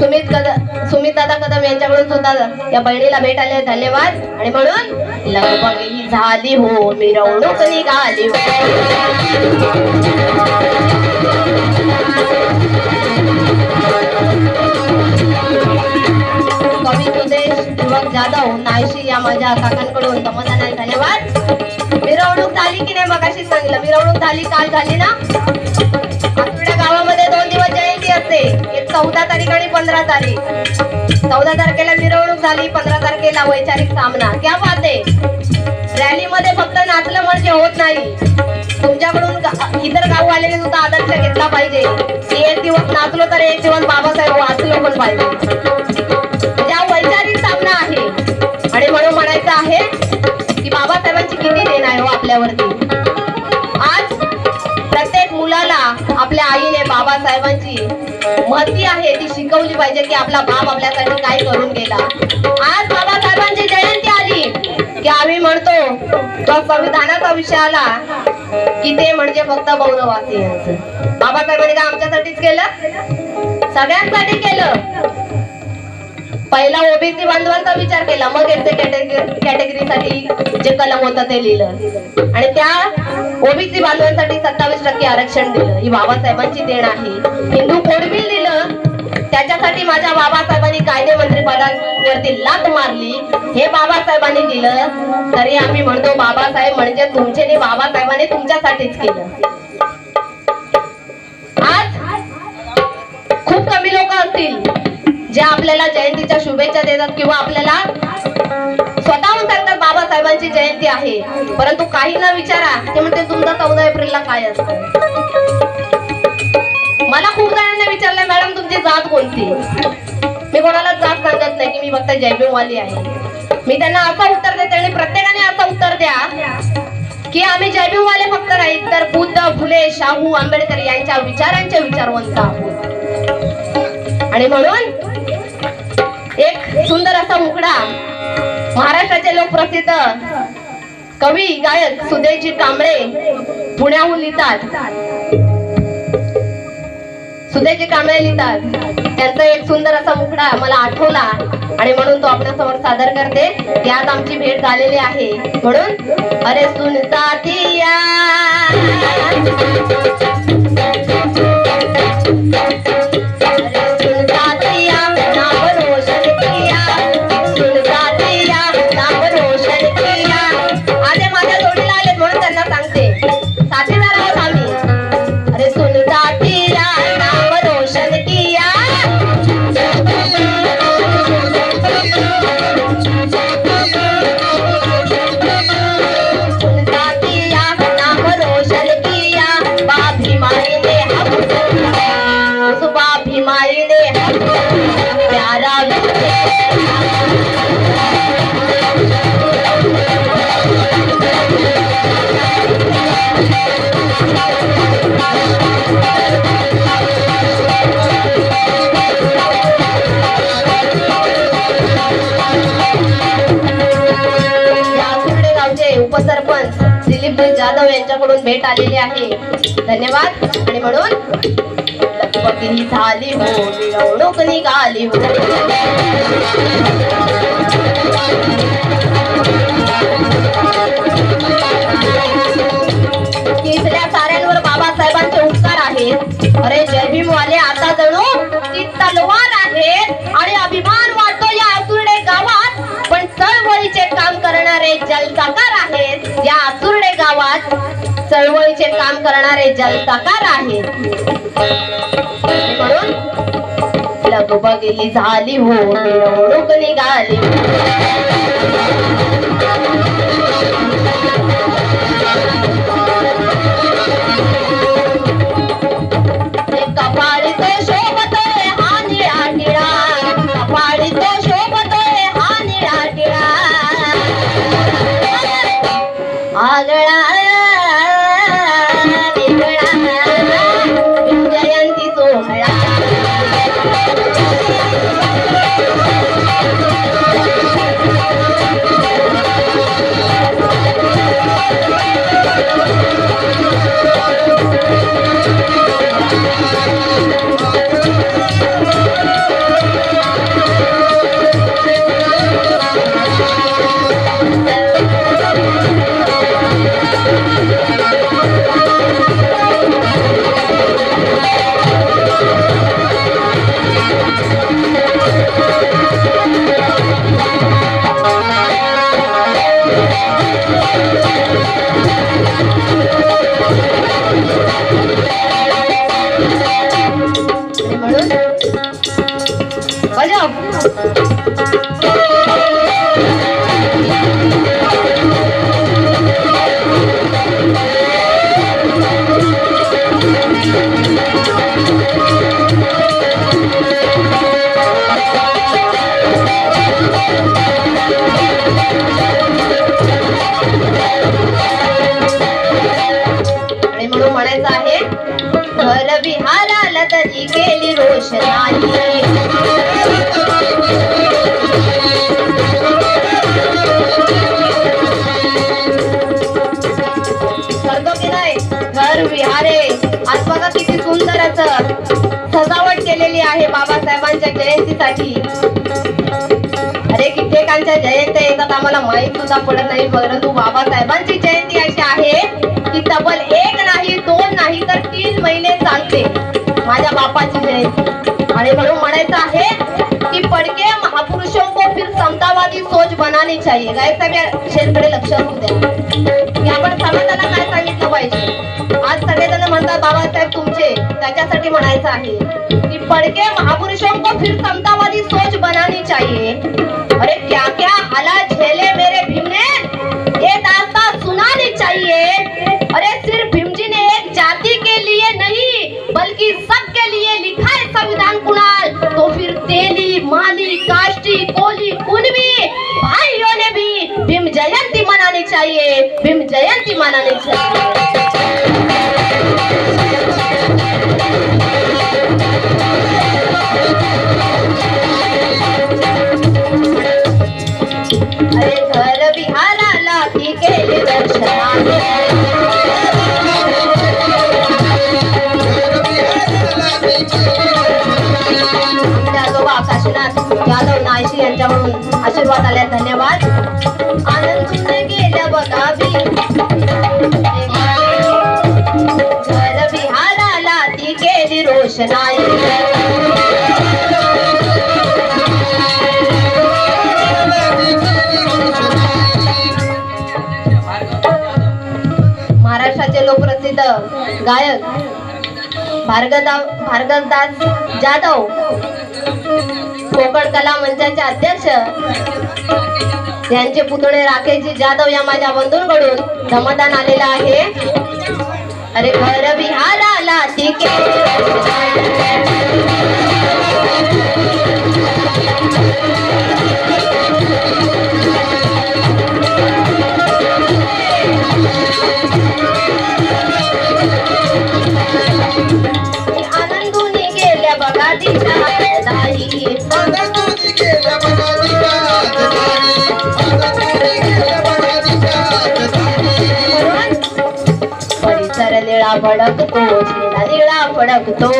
सुमित कदम सुमित दादा कदम यांच्याकडून सुद्धा या बहिणीला भेट आले धन्यवाद. आणि म्हणून लगबगी झाली हो मिरवणूक निघाली हो. कवी सुदेश युवक जाधव नायशी या माझ्या काकांकडून समाधान धन्यवाद. मिरवणूक झाली की नाही मग अशी सांगितलं मिरवणूक झाली काल झाली ना? तारीख. चौदा तारखेला मिरवणूक झाली पंधरा तारखेला वैचारिक सामना. क्या बात रॅली मध्ये फक्त नाचलं म्हणजे होत नाही. तुमच्याकडून इतर गाववाल्याने सुद्धा आदर्श घेतला पाहिजे. की एक दिवस नाचलो तर एक दिवस बाबासाहेब वाचलो पण पाहिजे. त्या वैचारिक सामना आहे आणि म्हणून म्हणायचं आहे की बाबासाहेबांची किती देण आहे हो आपल्यावरती. आपल्या आईने बाबासाहेबांची मती आहे ती शिकवली पाहिजे की आपला बाप आपल्यासाठी काय करून गेला. आज बाबासाहेबांची जयंती आली की आम्ही म्हणतो तो संविधानाचा विषय आला की ते म्हणजे फक्त बहुनवासी बाबासाहेबांनी काय आमच्यासाठीच केलं? सगळ्यांसाठी केलं. पहिला ओबीसी बांधवांचा विचार केला. मग एससी कॅटेगरीसाठी जे कलम होतं ते लिहिलं. आणि त्या ओबीसी बांधवांसाठी सत्तावीस टक्के आरक्षण दिलं. ही बाबासाहेबांची देण आहे. हिंदू कोड बिल त्याच्यासाठी माझ्या बाबासाहेबांनी कायदे मंत्री पदांवरती लात मारली. हे बाबासाहेबांनी दिलं. तरी आम्ही म्हणतो बाबासाहेब म्हणजे तुमचे बाबासाहेबांनी तुमच्यासाठीच केलं. आज जे आपल्याला जयंतीच्या शुभेच्छा देतात किंवा आपल्याला स्वतःहून सांगतात बाबासाहेबांची जयंती आहे. परंतु काही ना विचारा ते म्हणते तुमचा चौदा एप्रिलला काय असतं? मला खूप जणांना विचारलंय मॅडम तुमची जात कोणती? मी कोणाला जात सांगत नाही की मी फक्त जयभीमवाली आहे. मी त्यांना असं उत्तर देते आणि प्रत्येकाने असं उत्तर द्या की आम्ही जयभीमवाले फक्त नाही तर बुद्ध फुले शाहू आंबेडकर यांच्या विचारांचे विचारवंत आहोत. आणि म्हणून एक सुंदर असा मुकडा. महाराष्ट्राचे लोक प्रसिद्ध. कवी गायक सुदेशजी कांबळे पुण्याहून लिहितात. सुदेशजी कांबळे लिहितात त्यांचा एक सुंदर असा मुखडा मला आठवला आणि म्हणून तो आपल्यासमोर सादर करते. त्यात आमची भेट झालेली आहे. म्हणून अरे सुनता दिया उपसरपंच दिलीप जाधव यांच्याकडून भेट आलेली आहे. धन्यवाद. आणि म्हणून झाली हो मिरवणूक निघाली हो. तिसऱ्या साऱ्यांवर बाबासाहेबांचे उपकार आहेत. अरे जय भीम वाले आता चळवळीचे काम करणारे जनताकार आहेत. म्हणून लगबगी झाली हो मिरवणूक निघाली. म्हणायचं आहे घर विहाराला तरी केली रोषणाई. घर विहारे आज बघा किती सुंदर असं सजावट केलेली आहे बाबासाहेबांच्या जयंतीसाठी. अरे कित्येकांच्या जयंत्या येतात आम्हाला माहीत सुद्धा पडत नाही परंतु बाबासाहेबांची जयंती अशी आहे की तब्बल एक नाही दोन नाही तर तीन महिने चालते माझ्या बापाची जयंती. आणि म्हणून म्हणायचं आहे की पडके महापुरुषों समतावादी सोच बनानी चाहिए। गायक साहेब या लक्ष असू द्या की आपण समाजाला काय सांगितलं पाहिजे? आज सगळेजण म्हणतात बाबासाहेब तुमचे त्याच्यासाठी म्हणायचं आहे. की पडके महापुरुषों को फिर समतावादी सोच बना यांच्याकडून आल्या धन्यवाद. आनंद गेल्या बघा बी. घर विहाराला ती केली रोषणाई. महाराष्ट्राचे लोकप्रसिद्ध गायक भार्गदाव भार्गवदास जाधव. कोकण कला मंचाचे अध्यक्ष यांचे पुतळे राकेशजी जाधव या माझ्या बंधूंकडून समाधान आलेलं आहे. अरे घर विहाराला आनंदून गेल्या बघा दिशा. ભડકતો છે દીડા ભડકતો.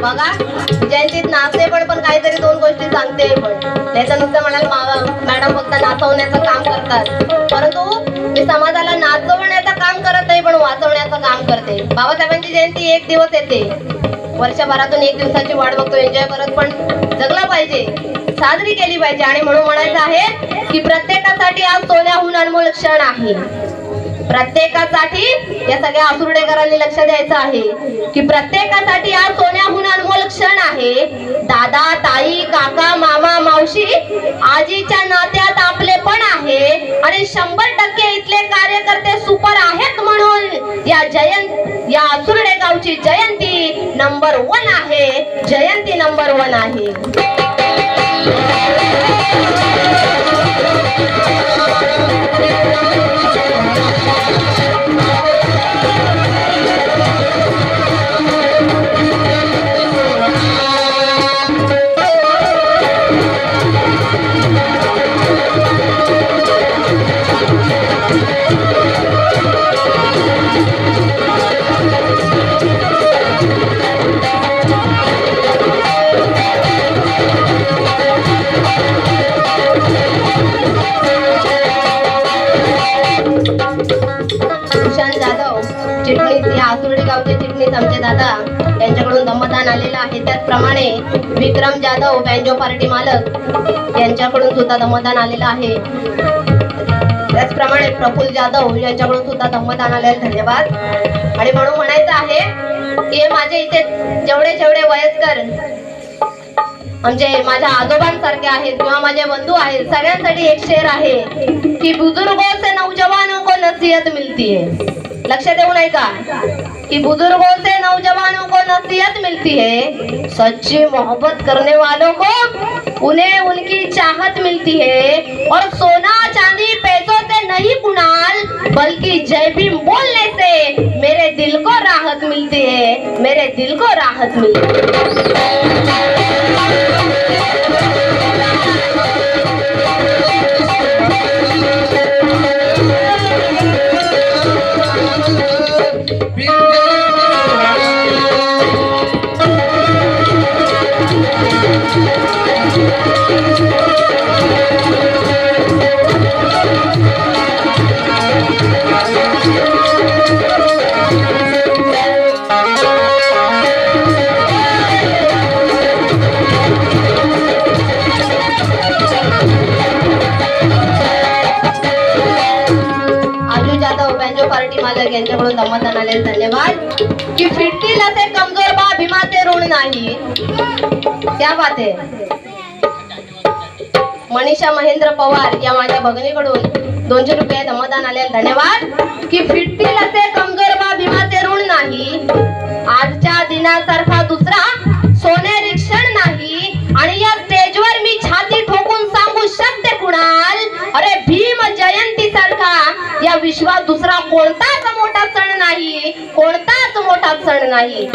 बघा जयंतीत नाचते पण पण काहीतरी दोन गोष्टी सांगते पण. त्याचं नुसतं म्हणाल मॅडम फक्त नाचवण्याचं काम करतात. परंतु मी समाजाला नाचव काम करते. बाबासाहेबांची जयंती एक दिवस येते. वर्षभरातून एक दिवसाची वाट बघतो एन्जॉय करत पण जगला पाहिजे. साजरी केली पाहिजे आणि म्हणून म्हणायचं आहे की प्रत्येकासाठी आज सोन्याहून अनमोल क्षण आहे. प्रत्येकासाठी या सगळ्या आसुर्डेकरांनी लक्ष द्यायचं आहे की प्रत्येकाने आज सोन्याहून अनमोल क्षण आहे दादा ताई काका मामा मावशी आजीच्या नात्यात आपले पण आहे आणि शंभर टक्के इथले कार्यकर्ते सुपर आहेत म्हणून या जयंत या आसुर्डे गावची जयंती नंबर वन आहे. जयंती नंबर वन आहे. पार्टी मालक यांच्याकडून सुद्धा दमदान आलेलं आहे. त्याचप्रमाणे प्रफुल जाधव यांच्याकडून सुद्धा दमदान आलेलं धन्यवाद. आणि म्हणून म्हणायचं आहे की माझे इथे जेवढे जेवढे वयस्कर म्हणजे माझ्या आजोबांसारखे आहेत किंवा माझे बंधू आहेत सगळ्यांसाठी एक शेर आहे की बुजुर्ग से नौजवानों को नसीहत मिलती है. लक्षात येऊ नाही का कि बुज़ुर्गों से नौजवानों को नसीहत मिलती है। सच्ची मोहब्बत करने वालों को उन्हें उनकी चाहत मिलती है। और सोना चांदी पैसों से नहीं कुणाल, बल्कि जय भीम बोलने से मेरे दिल को राहत मिलती है, मेरे दिल को राहत मिलती है। पार्टी यांच्याकडून दमदान आले धन्यवाद. की फिटतील असे कमजोर बा भीमाचे ऋण नाही. त्या बाते मनीषा महेंद्र पवार या माझ्या भगिनीकडून दोनशे रुपये दमदान आले धन्यवाद. की फिटतील असे कमजोर बा भीमाचे ऋण नाही. आजच्या दिनासारखा दुसरा सोने रिक्षण नाही. आणि या स्टेजवर मी छाती ठोकून सांगू शकते कुणाल? अरे भीम जयंती सारखा. या विश्वात दुसरा कोणताच मोठा सण नाही. कोणताच मोठा सण नाही.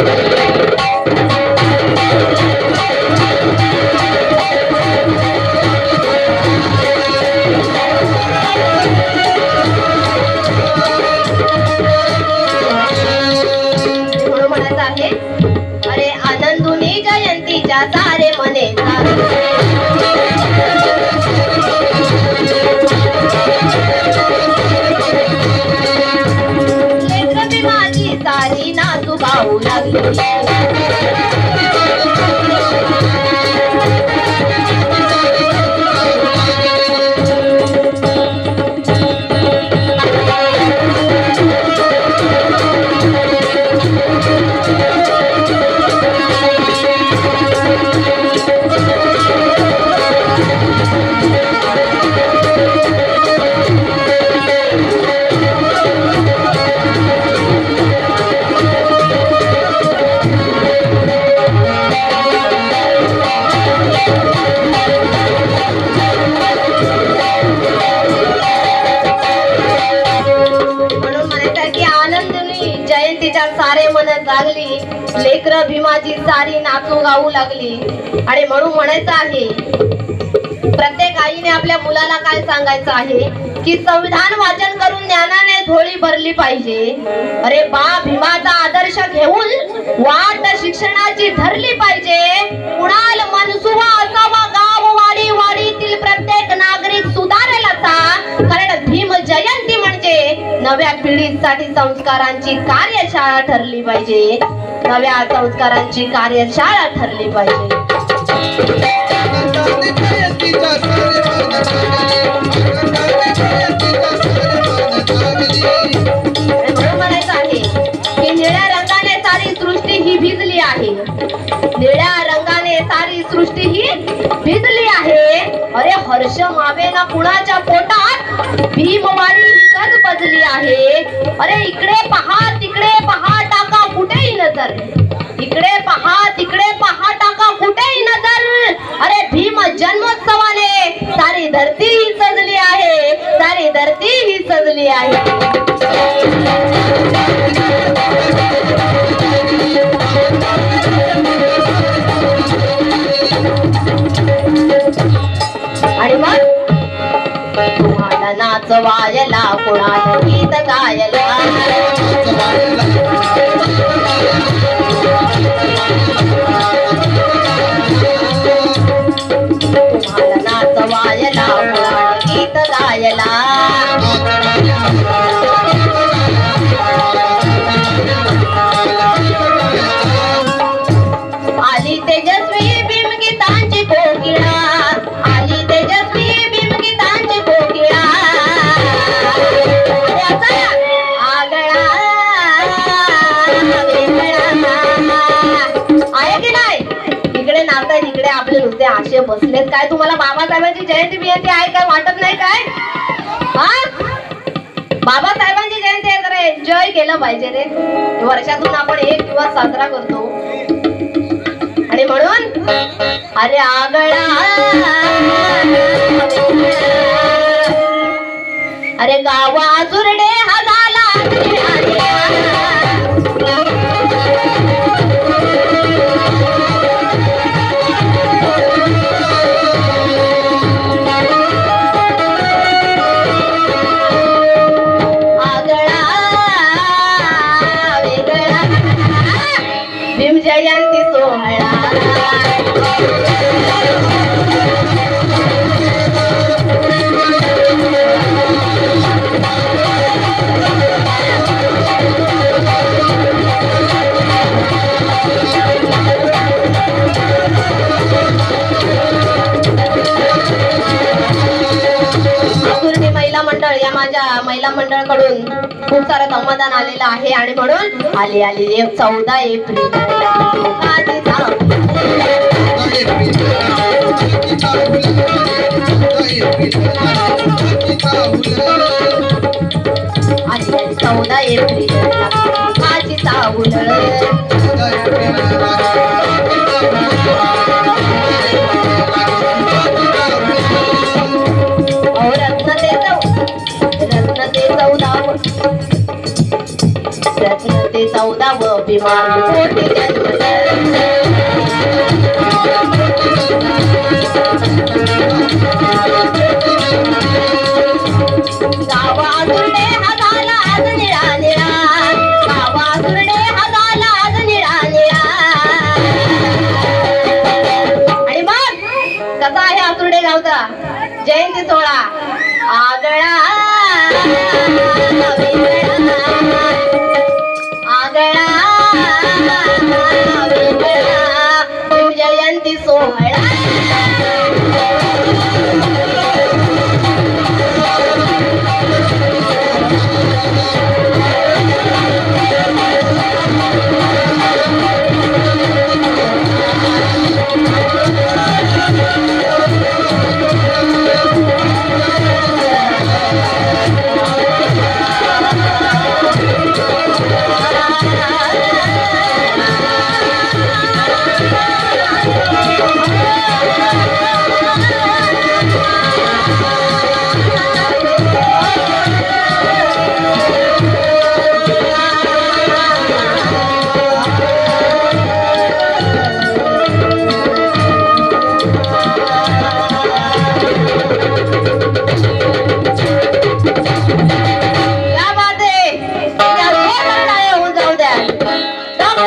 गाऊ आणि म्हणून म्हणायचं आहे प्रत्येक आईने आपल्या मुलाला काय सांगायचं आहे? की संविधान वाचन करून ज्ञानाने झोळी भरली पाहिजे. अरे बा भीमाचा आदर्श घेऊन वाट शिक्षणाची धरली पाहिजे. कुणाल मनसुबा असावा गाव वाडी वाडीतील प्रत्येक नागरिक सुधारेल असा नव्या पिढीसाठी संस्कारांची कार्यशाळा ठरली पाहिजे. नव्या संस्कारांची कार्यशाळा ठरली पाहिजे. आणि म्हणून म्हणायचं आहे की निळ्या रंगाने सारी सृष्टी ही भिजली आहे. निळ्या रंगाने सारी सृष्टी ही भिजली आहे. अरे हर्ष मावे कुणाच्या पोटात? भीमवाडी ही गज आहे. अरे इकडे पहा तिकडे पहा टाका कुठेही नजर? इकडे पहा तिकडे पहा टाका कुठेही नजर? अरे भीम जन्मोत्सवाने सारी धरती ही सजली आहे सारी धरती ही सजली आहे. कुणाला गीत तुम्हाला नाचवायला कुणाला गीत गायला. बसलेत काय तुम्हाला बाबासाहेबांची जयंती बियंती आहे काय वाटत नाही काय? हा? बाबासाहेबांची जयंती आहे जरा एन्जॉय केलं पाहिजे रे. वर्षातून आपण एक दिवस साजरा करतो. आणि म्हणून अरे आगळा. अरे गावा सुरडे हा झाला भीम जयंती सोहळा. माझ्या महिला मंडळाकडून खूप सारं समाधान आलेलं आहे आणि म्हणून आली आली. चौदा एप्रिल. आली. चौदा एप्रिल. जयंती सोळा आगळा. आगळा. जयंती सोहळा.